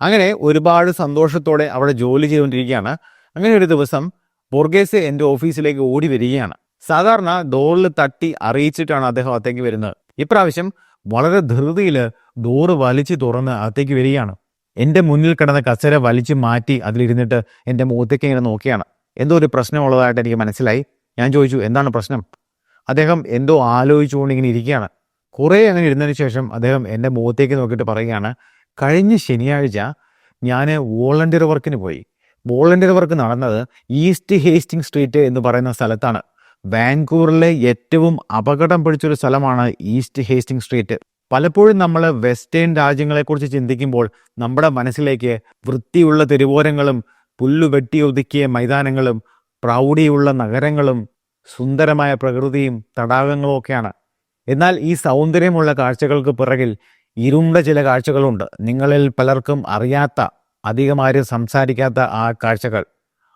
അങ്ങനെ ഒരുപാട് സന്തോഷത്തോടെ അവിടെ ജോലി ചെയ്തുകൊണ്ടിരിക്കുകയാണ്. അങ്ങനെ ഒരു ദിവസം ബൊർഗേസ് എന്റെ ഓഫീസിലേക്ക് ഓടി വരികയാണ്. സാധാരണ ഡോറിൽ തട്ടി അറിയിച്ചിട്ടാണ് അദ്ദേഹം അകത്തേക്ക് വരുന്നത്. ഇപ്രാവശ്യം വളരെ ധൃതിയിൽ ഡോറ് വലിച്ചു തുറന്ന് അകത്തേക്ക് വരികയാണ്. എന്റെ മുന്നിൽ കിടന്ന കസര വലിച്ചു മാറ്റി അതിലിരുന്നിട്ട് എന്റെ മുഖത്തേക്ക് ഇങ്ങനെ നോക്കിയാണ്. എന്തോ ഒരു പ്രശ്നമുള്ളതായിട്ട് എനിക്ക് മനസ്സിലായി. ഞാൻ ചോദിച്ചു എന്താണ് പ്രശ്നം? അദ്ദേഹം എന്തോ ആലോചിച്ചുകൊണ്ട് ഇങ്ങനെ ഇരിക്കുകയാണ്. കുറേ അങ്ങനെ ഇരുന്നതിന് ശേഷം അദ്ദേഹം എന്റെ മുഖത്തേക്ക് നോക്കിയിട്ട് പറയുകയാണ് കഴിഞ്ഞ ശനിയാഴ്ച ഞാൻ വോളണ്ടിയർ വർക്കിന് പോയി. വോളണ്ടിയർ വർക്ക് നടന്നത് ഈസ്റ്റ് ഹേസ്റ്റിംഗ് സ്ട്രീറ്റ് എന്ന് പറയുന്ന സ്ഥലത്താണ്. വാൻകൂറിലെ ഏറ്റവും അപകടം പിടിച്ചൊരു സ്ഥലമാണ് ഈസ്റ്റ് ഹേസ്റ്റിംഗ് സ്ട്രീറ്റ്. പലപ്പോഴും നമ്മൾ വെസ്റ്റേൺ രാജ്യങ്ങളെക്കുറിച്ച് ചിന്തിക്കുമ്പോൾ നമ്മുടെ മനസ്സിലേക്ക് വൃത്തിയുള്ള തെരുവോരങ്ങളും പുല്ലു വെട്ടി ഒതുക്കിയ മൈതാനങ്ങളും പ്രൗഢിയുള്ള നഗരങ്ങളും സുന്ദരമായ പ്രകൃതിയും തടാകങ്ങളും ഒക്കെയാണ്. എന്നാൽ ഈ സൗന്ദര്യമുള്ള കാഴ്ചകൾക്ക് പിറകിൽ ഇരുണ്ട ചില കാഴ്ചകളുണ്ട്. നിങ്ങളിൽ പലർക്കും അറിയാത്ത അധികം ആരും സംസാരിക്കാത്ത ആ കാഴ്ചകൾ.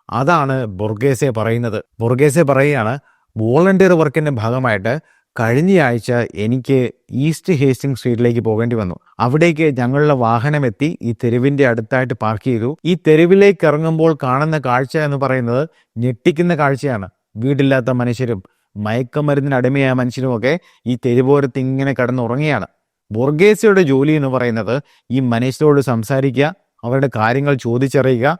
അതാണ് ബുർഗേസെ പറയുന്നത്. ബുർഗേസെ പറയുകയാണ് വോളണ്ടിയർ വർക്കിന്റെ ഭാഗമായിട്ട് കഴിഞ്ഞയാഴ്ച എനിക്ക് ഈസ്റ്റ് ഹേസ്റ്റിംഗ് സ്ട്രീറ്റിലേക്ക് പോകേണ്ടി വന്നു. അവിടേക്ക് ഞങ്ങളുടെ വാഹനം എത്തി ഈ തെരുവിന്റെ അടുത്തായിട്ട് പാർക്ക് ചെയ്തു. ഈ തെരുവിലേക്ക് ഇറങ്ങുമ്പോൾ കാണുന്ന കാഴ്ച എന്ന് പറയുന്നത് ഞെട്ടിക്കുന്ന കാഴ്ചയാണ്. വീടില്ലാത്ത മനുഷ്യരും മയക്കമരുന്നിന് അടിമയായ മനുഷ്യരുമൊക്കെ ഈ തെരുവോരത്ത് ഇങ്ങനെ കിടന്നുറങ്ങിയാണ് ബൊർഗേസയുടെ ജോലി എന്ന് പറയുന്നത് ഈ മനുഷ്യരോട് സംസാരിക്കുക അവരുടെ കാര്യങ്ങൾ ചോദിച്ചറിയുക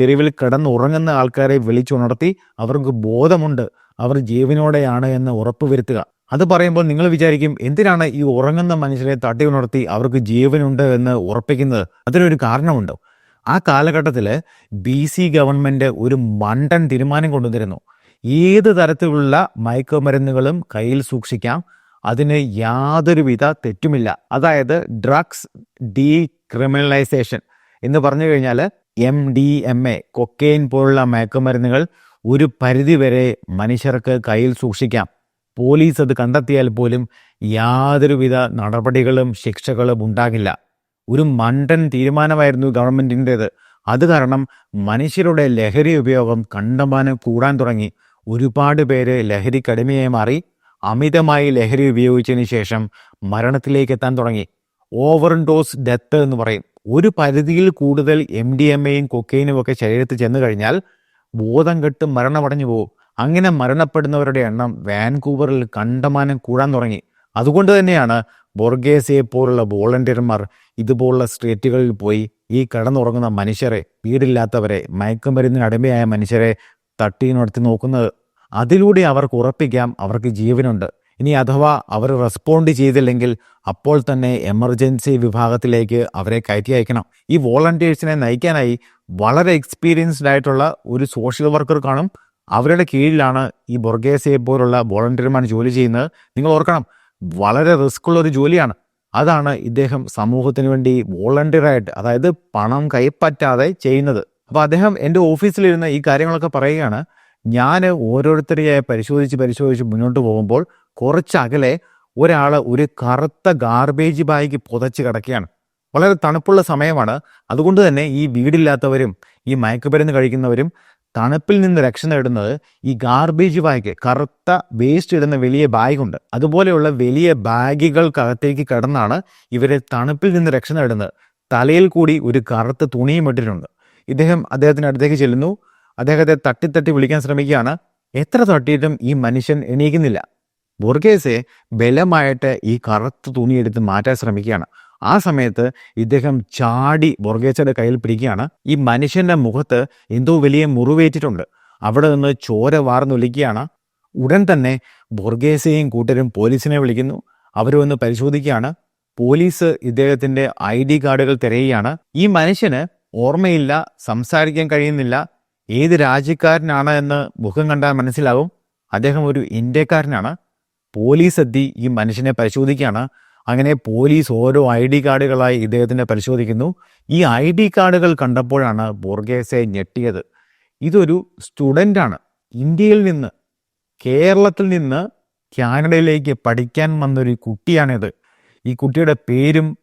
തെരുവിൽ കിടന്നുറങ്ങുന്ന ആൾക്കാരെ വിളിച്ചുണർത്തി അവർക്ക് ബോധമുണ്ട് അവർ ജീവനോടെയാണ് എന്ന് ഉറപ്പുവരുത്തുക. അത് പറയുമ്പോൾ നിങ്ങൾ വിചാരിക്കും എന്തിനാണ് ഈ ഉറങ്ങുന്ന മനുഷ്യരെ തട്ടി ഉണർത്തി അവർക്ക് ജീവനുണ്ട് എന്ന് ഉറപ്പിക്കുന്നത്? അതിനൊരു കാരണമുണ്ടോ. ആ കാലഘട്ടത്തിൽ ബി സി ഗവൺമെന്റ് ഒരു മണ്ടൻ തീരുമാനം കൊണ്ടുവന്നിരുന്നു. ഏത് തരത്തിലുള്ള മയക്കുമരുന്നുകളും കയ്യിൽ സൂക്ഷിക്കാം. അതിന് യാതൊരുവിധ തെറ്റുമില്ല. അതായത് ഡ്രഗ്സ് ഡീ ക്രിമിനലൈസേഷൻ എന്ന് പറഞ്ഞു കഴിഞ്ഞാൽ M D M A cocaine പോലുള്ള മയക്കുമരുന്നുകൾ ഒരു പരിധിവരെ മനുഷ്യർക്ക് കയ്യിൽ സൂക്ഷിക്കാം. പോലീസ് അത് കണ്ടെത്തിയാൽ പോലും യാതൊരുവിധ നടപടികളും ശിക്ഷകളും ഉണ്ടാകില്ല. ഒരു മണ്ടൻ തീരുമാനമായിരുന്നു ഗവൺമെന്റിന്റേത് അത് കാരണം മനുഷ്യരുടെ ലഹരി ഉപയോഗം കണ്ടമാനം കൂടാൻ തുടങ്ങി. ഒരുപാട് പേര് ലഹരിക്കടിമയായി മാറി. അമിതമായി ലഹരി ഉപയോഗിച്ചതിന് ശേഷം മരണത്തിലേക്ക് എത്താൻ തുടങ്ങി. ഓവർ ഡോസ് ഡെത്ത് എന്ന് പറയും. ഒരു പരിധിയിൽ കൂടുതൽ എം ഡി എം എയും കൊക്കെയിനും ഒക്കെ ശരീരത്തിൽ ചെന്ന് കഴിഞ്ഞാൽ ബോധം കെട്ട് മരണമടഞ്ഞു പോകും. അങ്ങനെ മരണപ്പെടുന്നവരുടെ എണ്ണം വാൻകൂവറിൽ കണ്ടമാനം കൂടാൻ തുടങ്ങി. അതുകൊണ്ട് തന്നെയാണ് ബൊർഗേസയെ പോലുള്ള വോളണ്ടിയർമാർ ഇതുപോലുള്ള സ്ട്രീറ്റുകളിൽ പോയി ഈ കടന്നുറങ്ങുന്ന മനുഷ്യരെ വീടില്ലാത്തവരെ മയക്കുമരുന്നിന് അടിമയായ മനുഷ്യരെ തട്ടി നടത്തി നോക്കുന്നത്. അതിലൂടെ അവർക്ക് ഉറപ്പിക്കാം അവർക്ക് ജീവനുണ്ട്. ഇനി അഥവാ അവർ റെസ്പോണ്ട് ചെയ്തില്ലെങ്കിൽ അപ്പോൾ തന്നെ എമർജൻസി വിഭാഗത്തിലേക്ക് അവരെ കയറ്റി അയക്കണം. ഈ വോളണ്ടിയേഴ്സിനെ നയിക്കാനായി വളരെ എക്സ്പീരിയൻസ്ഡ് ആയിട്ടുള്ള ഒരു സോഷ്യൽ വർക്കർ കാണും. അവരുടെ കീഴിലാണ് ഈ ബൊർഗേസയെ പോലുള്ള വോളണ്ടിയർമാർ ജോലി ചെയ്യുന്നത്. നിങ്ങൾ ഓർക്കണം വളരെ റിസ്ക് ഉള്ള ഒരു ജോലിയാണ്. അതാണ് ഇദ്ദേഹം സമൂഹത്തിന് വേണ്ടി വോളണ്ടിയറായിട്ട് അതായത് പണം കൈപ്പറ്റാതെ ചെയ്യുന്നത്. അപ്പോൾ അദ്ദേഹം എന്റെ ഓഫീസിലിരുന്ന് ഈ കാര്യങ്ങളൊക്കെ പറയുകയാണ്. ഞാൻ ഓരോരുത്തരെയായി പരിശോധിച്ച് പരിശോധിച്ച് മുന്നോട്ട് പോകുമ്പോൾ കുറച്ചകലെ ഒരാൾ ഒരു കറുത്ത ഗാർബേജ് ബാഗ് പുതച്ച് കിടക്കുകയാണ്. വളരെ തണുപ്പുള്ള സമയമാണ്. അതുകൊണ്ട് തന്നെ ഈ വീടില്ലാത്തവരും ഈ മയക്കുമരുന്ന് കഴിക്കുന്നവരും തണുപ്പിൽ നിന്ന് രക്ഷ നേടുന്നത് ഈ ഗാർബേജ് ബാഗ് കറുത്ത വേസ്റ്റ് ഇടുന്ന വലിയ ബാഗുണ്ട് അതുപോലെയുള്ള വലിയ ബാഗുകൾക്കകത്തേക്ക് കിടന്നാണ് ഇവരെ തണുപ്പിൽ നിന്ന് രക്ഷ നേടുന്നത്. തലയിൽ കൂടി ഒരു കറുത്ത തുണിയും ഇട്ടിട്ടുണ്ട്. ഇദ്ദേഹം അദ്ദേഹത്തിന് അടുത്തേക്ക് ചെല്ലുന്നു. അദ്ദേഹത്തെ തട്ടിത്തട്ടി വിളിക്കാൻ ശ്രമിക്കുകയാണ്. എത്ര തട്ടിയിട്ടും ഈ മനുഷ്യൻ എണീക്കുന്നില്ല. ബുർഗേസെ ബലമായിട്ട് ഈ കറുത്ത തുണി എടുത്ത് മാറ്റാൻ ശ്രമിക്കുകയാണ്. ആ സമയത്ത് ഇദ്ദേഹം ചാടി ബൊർഗേച്ചയുടെ കയ്യിൽ പിടിക്കുകയാണ്. ഈ മനുഷ്യന്റെ മുഖത്ത് എന്തോ വലിയ മുറിവേറ്റിട്ടുണ്ട്. അവിടെ നിന്ന് ചോര വാർന്നൊലിക്കുകയാണ്. ഉടൻ തന്നെ ബൊർഗേസയും കൂട്ടരും പോലീസിനെ വിളിക്കുന്നു. അവരൊന്ന് പരിശോധിക്കുകയാണ്. പോലീസ് ഇദ്ദേഹത്തിന്റെ ഐ ഡി കാർഡുകൾ തിരയുകയാണ്. ഈ മനുഷ്യന് ഓർമ്മയില്ല സംസാരിക്കാൻ കഴിയുന്നില്ല. ഏത് രാജ്യക്കാരനാണ് എന്ന് മുഖം കണ്ടാൽ മനസ്സിലാവും. അദ്ദേഹം ഒരു ഇന്ത്യക്കാരനാണ്. പോലീസ് എത്തി ഈ മനുഷ്യനെ പരിശോധിക്കുകയാണ്. അങ്ങനെ പോലീസ് ഓരോ ഐ ഡി കാർഡുകളായി ഇദ്ദേഹത്തിനെ പരിശോധിക്കുന്നു. ഈ ഐ ഡി കാർഡുകൾ കണ്ടപ്പോഴാണ് ബോർഗേസെ ഞെട്ടിയത്. ഇതൊരു സ്റ്റുഡന്റാണ് ഇന്ത്യയിൽ നിന്ന് കേരളത്തിൽ നിന്ന് കാനഡയിലേക്ക് പഠിക്കാൻ വന്നൊരു കുട്ടിയാണിത്. ഈ കുട്ടിയുടെ പേരും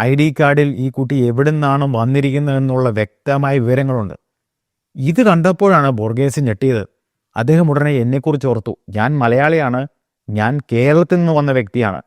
ഐ ഡി കാർഡിൽ ഈ കുട്ടി എവിടെ നിന്നാണ് വന്നിരിക്കുന്നത് എന്നുള്ള വ്യക്തമായ വിവരങ്ങളുണ്ട്. ഇത് കണ്ടപ്പോഴാണ് ബോർഗേസ് ഞെട്ടിയത്. അദ്ദേഹം ഉടനെ എന്നെക്കുറിച്ച് ഓർത്തു. ഞാൻ മലയാളിയാണ്. ഞാൻ കേരളത്തിൽ നിന്ന് വന്ന വ്യക്തിയാണ്.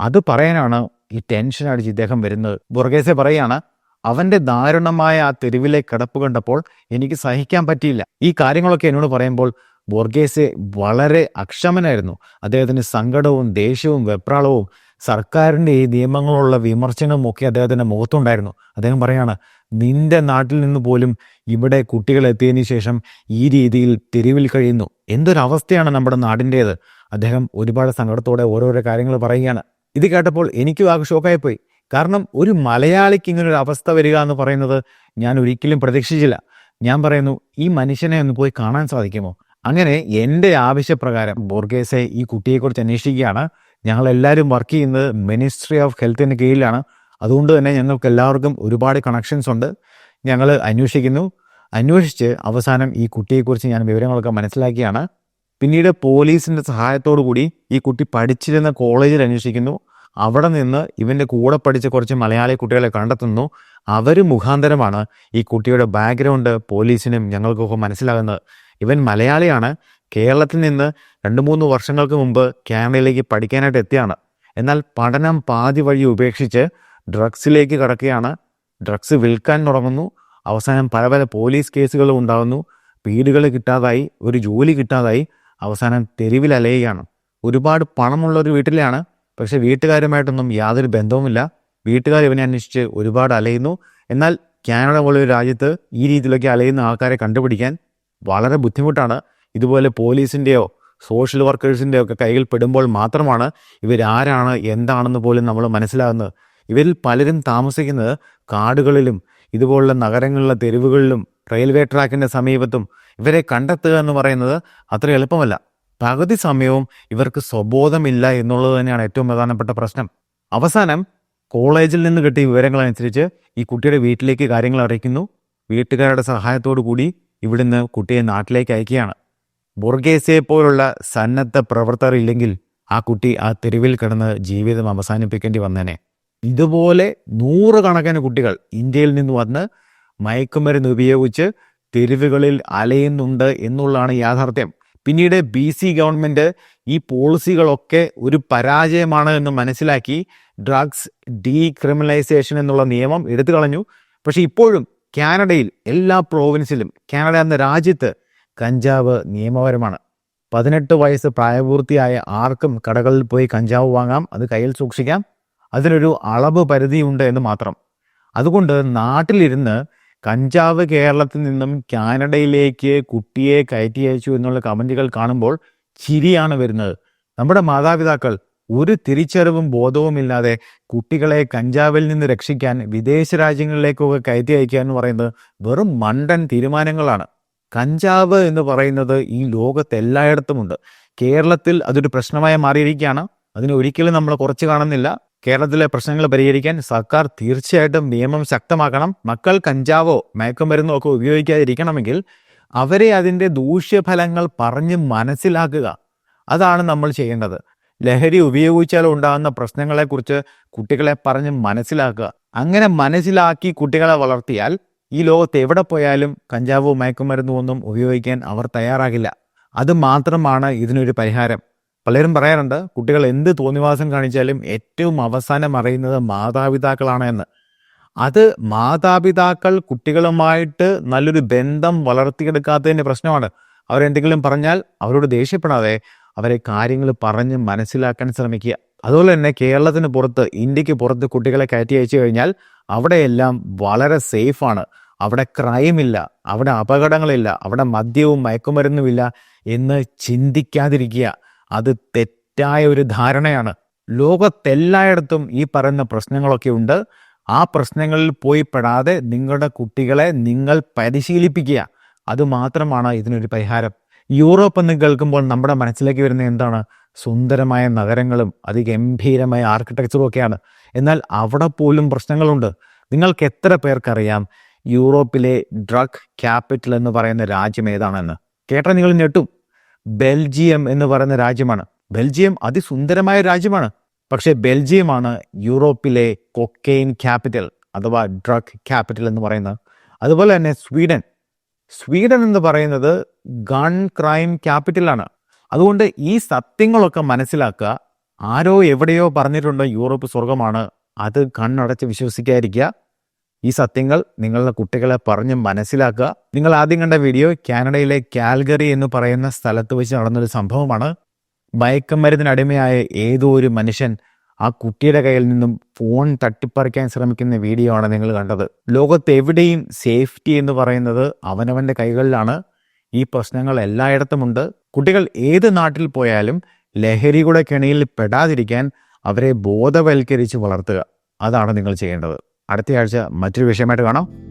അത് പറയാനാണ് ഈ ടെൻഷൻ അടിച്ച് ഇദ്ദേഹം വരുന്നത്. ബുർഗേസെ പറയാണ് അവന്റെ ദാരുണമായ ആ തെരുവിലെ കിടപ്പ് കണ്ടപ്പോൾ എനിക്ക് സഹിക്കാൻ പറ്റിയില്ല. ഈ കാര്യങ്ങളൊക്കെ എന്നോട് പറയുമ്പോൾ ബോർഗേസെ വളരെ അക്ഷമനായിരുന്നു. അദ്ദേഹത്തിന് സങ്കടവും ദേഷ്യവും വെപ്രാളവും സർക്കാരിന്റെ ഈ നിയമങ്ങളുള്ള വിമർശനവും ഒക്കെ അദ്ദേഹത്തിന്റെ മുഖത്തുണ്ടായിരുന്നു. അദ്ദേഹം പറയാണ് നിന്റെ നാട്ടിൽ നിന്ന് പോലും ഇവിടെ കുട്ടികൾ എത്തിയതിന് ശേഷം ഈ രീതിയിൽ തെരുവിൽ കഴിയുന്നു. എന്തൊരവസ്ഥയാണ് നമ്മുടെ നാടിന്റേത്? അദ്ദേഹം ഒരുപാട് സങ്കടത്തോടെ ഓരോരോ കാര്യങ്ങൾ പറയുകയാണ്. ഇത് കേട്ടപ്പോൾ എനിക്കും ആകെ ഷോക്കായിപ്പോയി. കാരണം ഒരു മലയാളിക്ക് ഇങ്ങനെ ഒരു അവസ്ഥ വരിക എന്ന് പറയുന്നത് ഞാൻ ഒരിക്കലും പ്രതീക്ഷിച്ചില്ല. ഞാൻ പറയുന്നു ഈ മനുഷ്യനെ ഒന്ന് പോയി കാണാൻ സാധിക്കുമോ? അങ്ങനെ എന്റെ ആവശ്യപ്രകാരം ബോർഗേസെ ഈ കുട്ടിയെക്കുറിച്ച് അന്വേഷിക്കുകയാണ്. ഞങ്ങളെല്ലാവരും വർക്ക് ചെയ്യുന്നത് മിനിസ്ട്രി ഓഫ് ഹെൽത്തിന് കീഴിലാണ്. അതുകൊണ്ട് തന്നെ ഞങ്ങൾക്ക് എല്ലാവർക്കും ഒരുപാട് കണക്ഷൻസ് ഉണ്ട്. ഞങ്ങൾ അന്വേഷിക്കുന്നു. അന്വേഷിച്ച് അവസാനം ഈ കുട്ടിയെക്കുറിച്ച് ഞാൻ വിവരങ്ങളൊക്കെ മനസ്സിലാക്കിയാണ്. പിന്നീട് പോലീസിന്റെ സഹായത്തോടു കൂടി ഈ കുട്ടി പഠിച്ചിരുന്ന കോളേജിൽ അന്വേഷിക്കുന്നു. അവിടെ നിന്ന് ഇവന്റെ കൂടെ പഠിച്ച കുറച്ച് മലയാളി കുട്ടികളെ കണ്ടെത്തുന്നു. അവർ മുഖാന്തരമാണ് ഈ കുട്ടിയുടെ ബാക്ക്ഗ്രൗണ്ട് പോലീസിനും ഞങ്ങൾക്കൊക്കെ മനസ്സിലാകുന്നത്. ഇവൻ മലയാളിയാണ്. കേരളത്തിൽ നിന്ന് രണ്ട് മൂന്ന് വർഷങ്ങൾക്ക് മുമ്പ് കാനഡയിലേക്ക് പഠിക്കാനായിട്ട് എത്തിയാണ്. എന്നാൽ പഠനം പാതി വഴി ഉപേക്ഷിച്ച് ഡ്രഗ്സിലേക്ക് കടക്കുകയാണ്. ഡ്രഗ്സ് വിൽക്കാൻ തുടങ്ങുന്നു. അവസാനം പല പല പോലീസ് കേസുകളും ഉണ്ടാകുന്നു. വീടുകൾ കിട്ടാതായി. ഒരു ജോലി കിട്ടാതായി. അവസാനം തെരുവിൽ അലയുകയാണ്. ഒരുപാട് പണമുള്ള ഒരു വീട്ടിലാണ് പക്ഷെ വീട്ടുകാരുമായിട്ടൊന്നും യാതൊരു ബന്ധവുമില്ല. വീട്ടുകാർ ഇവനെ അന്വേഷിച്ച് ഒരുപാട് അലയുന്നു. എന്നാൽ കാനഡ ഒരു രാജ്യത്ത് ഈ രീതിയിലൊക്കെ അലയുന്ന ആൾക്കാരെ കണ്ടുപിടിക്കാൻ വളരെ ബുദ്ധിമുട്ടാണ്. ഇതുപോലെ പോലീസിന്റെയോ സോഷ്യൽ വർക്കേഴ്സിന്റെയോ ഒക്കെ കൈകൾ പെടുമ്പോൾ മാത്രമാണ് ഇവരാരാണ് എന്താണെന്ന് പോലും നമ്മൾ മനസ്സിലാകുന്നത്. ഇവരിൽ പലരും താമസിക്കുന്നത് കാടുകളിലും ഇതുപോലുള്ള നഗരങ്ങളിലെ തെരുവുകളിലും റെയിൽവേ ട്രാക്കിന്റെ സമീപത്തും ഇവരെ കണ്ടെത്തുക എന്ന് പറയുന്നത് അത്ര എളുപ്പമല്ല. പകുതി സമയവും ഇവർക്ക് സ്വബോധമില്ല എന്നുള്ളത് തന്നെയാണ് ഏറ്റവും പ്രധാനപ്പെട്ട പ്രശ്നം. അവസാനം കോളേജിൽ നിന്ന് കിട്ടിയ വിവരങ്ങളനുസരിച്ച് ഈ കുട്ടിയുടെ വീട്ടിലേക്ക് കാര്യങ്ങൾ അറിയിക്കുന്നു. വീട്ടുകാരുടെ സഹായത്തോടു കൂടി ഇവിടുന്ന് കുട്ടിയെ നാട്ടിലേക്ക് അയക്കുകയാണ്. ബുർഗേസയെ പോലുള്ള സന്നദ്ധ പ്രവർത്തകർ ഇല്ലെങ്കിൽ ആ കുട്ടി ആ തെരുവിൽ കിടന്ന് ജീവിതം അവസാനിപ്പിക്കേണ്ടി വന്നേനെ. ഇതുപോലെ നൂറുകണക്കിന് കുട്ടികൾ ഇന്ത്യയിൽ നിന്ന് വന്ന് മയക്കുമരുന്ന് ഉപയോഗിച്ച് തെരുവുകളിൽ അലയുന്നുണ്ട് എന്നുള്ളതാണ് യാഥാർത്ഥ്യം. പിന്നീട് ബി സി ഗവൺമെന്റ് ഈ പോളിസികളൊക്കെ ഒരു പരാജയമാണ് എന്ന് മനസ്സിലാക്കി ഡ്രഗ്സ് ഡീക്രിമിനലൈസേഷൻ എന്നുള്ള നിയമം എടുത്തു കളഞ്ഞു. പക്ഷേ ഇപ്പോഴും കാനഡയിൽ എല്ലാ പ്രോവിൻസിലും കാനഡ എന്ന രാജ്യത്ത് കഞ്ചാവ് നിയമപരമാണ്. പതിനെട്ട് വയസ്സ് പ്രായപൂർത്തിയായ ആർക്കും കടകളിൽ പോയി കഞ്ചാവ് വാങ്ങാം അത് കയ്യിൽ സൂക്ഷിക്കാം. അതിനൊരു അളവ് പരിധിയുണ്ട് എന്ന് മാത്രം. അതുകൊണ്ട് നാട്ടിലിരുന്ന് കഞ്ചാവ് കേരളത്തിൽ നിന്നും കാനഡയിലേക്ക് കുട്ടിയെ കയറ്റി അയച്ചു എന്നുള്ള കമന്റുകൾ കാണുമ്പോൾ ചിരിയാണ് വരുന്നത്. നമ്മുടെ മാതാപിതാക്കൾ ഒരു തിരിച്ചറിവും ബോധവുമില്ലാതെ കുട്ടികളെ കഞ്ചാവിൽ നിന്ന് രക്ഷിക്കാൻ വിദേശ രാജ്യങ്ങളിലേക്കൊക്കെ കയറ്റി അയക്കുക എന്ന് പറയുന്നത് വെറും മണ്ടൻ തീരുമാനങ്ങളാണ്. കഞ്ചാവ് എന്ന് പറയുന്നത് ഈ ലോകത്ത് എല്ലായിടത്തുമുണ്ട്. കേരളത്തിൽ അതൊരു പ്രശ്നമായി മാറിയിരിക്കുകയാണ്. അതിനൊരിക്കലും നമ്മൾ കുറച്ച് കാണുന്നില്ല. കേരളത്തിലെ പ്രശ്നങ്ങൾ പരിഹരിക്കാൻ സർക്കാർ തീർച്ചയായിട്ടും നിയമം ശക്തമാക്കണം. മക്കൾ കഞ്ചാവോ മയക്കുമരുന്നോ ഒക്കെ ഉപയോഗിക്കാതിരിക്കണമെങ്കിൽ അവരെ അതിന്റെ ദൂഷ്യഫലങ്ങൾ പറഞ്ഞ് മനസ്സിലാക്കുക. അതാണ് നമ്മൾ ചെയ്യേണ്ടത്. ലഹരി ഉപയോഗിച്ചാൽ ഉണ്ടാകുന്ന പ്രശ്നങ്ങളെക്കുറിച്ച് കുട്ടികളെ പറഞ്ഞ് മനസ്സിലാക്കുക. അങ്ങനെ മനസ്സിലാക്കി കുട്ടികളെ വളർത്തിയാൽ ഈ ലോകത്ത് എവിടെ പോയാലും കഞ്ചാവോ മയക്കുമരുന്നോ ഒന്നും ഉപയോഗിക്കാൻ അവർ തയ്യാറാകില്ല. അത് മാത്രമാണ് ഇതിനൊരു പരിഹാരം. പലരും പറയാറുണ്ട് കുട്ടികൾ എന്ത് തോന്നിവാസം കാണിച്ചാലും ഏറ്റവും അവസാനം അറിയുന്നത് മാതാപിതാക്കളാണ് എന്ന്. അത് മാതാപിതാക്കൾ കുട്ടികളുമായിട്ട് നല്ലൊരു ബന്ധം വളർത്തിയെടുക്കാത്തതിന്റെ പ്രശ്നമാണ്. അവരെന്തെങ്കിലും പറഞ്ഞാൽ അവരോട് ദേഷ്യപ്പെടാതെ അവരെ കാര്യങ്ങൾ പറഞ്ഞ് മനസ്സിലാക്കാൻ ശ്രമിക്കുക. അതുപോലെ തന്നെ കേരളത്തിന് പുറത്ത് ഇന്ത്യയ്ക്ക് പുറത്ത് കുട്ടികളെ കയറ്റി അയച്ചു കഴിഞ്ഞാൽ അവിടെയെല്ലാം വളരെ സേഫാണ്. അവിടെ ക്രൈമില്ല അവിടെ അപകടങ്ങളില്ല അവിടെ മദ്യവും മയക്കുമരുന്നുമില്ല എന്ന് ചിന്തിക്കാതിരിക്കുക. അത് തെറ്റായ ഒരു ധാരണയാണ്. ലോകത്തെല്ലായിടത്തും ഈ പറയുന്ന പ്രശ്നങ്ങളൊക്കെ ഉണ്ട്. ആ പ്രശ്നങ്ങളിൽ പോയി പെടാതെ നിങ്ങളുടെ കുട്ടികളെ നിങ്ങൾ പരിശീലിപ്പിക്കുക. അതുമാത്രമാണ് ഇതിനൊരു പരിഹാരം. യൂറോപ്പ് എന്ന് കേൾക്കുമ്പോൾ നമ്മുടെ മനസ്സിലേക്ക് വരുന്ന എന്താണ്? സുന്ദരമായ നഗരങ്ങളും അതിഗംഭീരമായ ആർക്കിടെക്ചറും ഒക്കെയാണ്. എന്നാൽ അവിടെ പോലും പ്രശ്നങ്ങളുണ്ട്. നിങ്ങൾക്ക് എത്ര പേർക്കറിയാം യൂറോപ്പിലെ ഡ്രഗ് ക്യാപിറ്റൽ എന്ന് പറയുന്ന രാജ്യം ഏതാണെന്ന്? കേട്ടാൽ നിങ്ങൾ ഞെട്ടും. ബെൽജിയം എന്ന് പറയുന്ന രാജ്യമാണ്. ബെൽജിയം അതിസുന്ദരമായ രാജ്യമാണ്. പക്ഷേ ബെൽജിയമാണ് യൂറോപ്പിലെ കൊക്കെയിൻ ക്യാപിറ്റൽ അഥവാ ഡ്രഗ് ക്യാപിറ്റൽ എന്ന് പറയുന്നത്. അതുപോലെ തന്നെ സ്വീഡൻ. സ്വീഡൻ എന്ന് പറയുന്നത് ഗൺ ക്രൈം ക്യാപിറ്റലാണ് അതുകൊണ്ട് ഈ സത്യങ്ങളൊക്കെ മനസ്സിലാക്കുക. ആരോ എവിടെയോ പറഞ്ഞിട്ടുണ്ടോ യൂറോപ്പ് സ്വർഗമാണ് അത് കണ്ണടച്ച് വിശ്വസിക്കാതിരിക്കുക. ഈ സത്യങ്ങൾ നിങ്ങളുടെ കുട്ടികളെ പറഞ്ഞ് മനസ്സിലാക്കുക. നിങ്ങൾ ആദ്യം കണ്ട വീഡിയോ കാനഡയിലെ കാൽഗറി എന്ന് പറയുന്ന സ്ഥലത്ത് വെച്ച് നടന്നൊരു സംഭവമാണ്. മയക്കമരുന്നിനടിമയായ ഏതോ ഒരു മനുഷ്യൻ ആ കുട്ടിയുടെ കയ്യിൽ നിന്നും ഫോൺ തട്ടിപ്പറിക്കാൻ ശ്രമിക്കുന്ന വീഡിയോ ആണ് നിങ്ങൾ കണ്ടത്. ലോകത്ത് എവിടെയും സേഫ്റ്റി എന്ന് പറയുന്നത് അവനവന്റെ കൈകളിലാണ്. ഈ പ്രശ്നങ്ങൾ എല്ലായിടത്തുമുണ്ട് കുട്ടികൾ ഏത് നാട്ടിൽ പോയാലും ലഹരിയുടെ കെണിയിൽ പെടാതിരിക്കാൻ അവരെ ബോധവൽക്കരിച്ച് വളർത്തുക. അതാണ് നിങ്ങൾ ചെയ്യേണ്ടത്. അടുത്തയാഴ്ച മറ്റൊരു വിഷയമായിട്ട് കാണാം.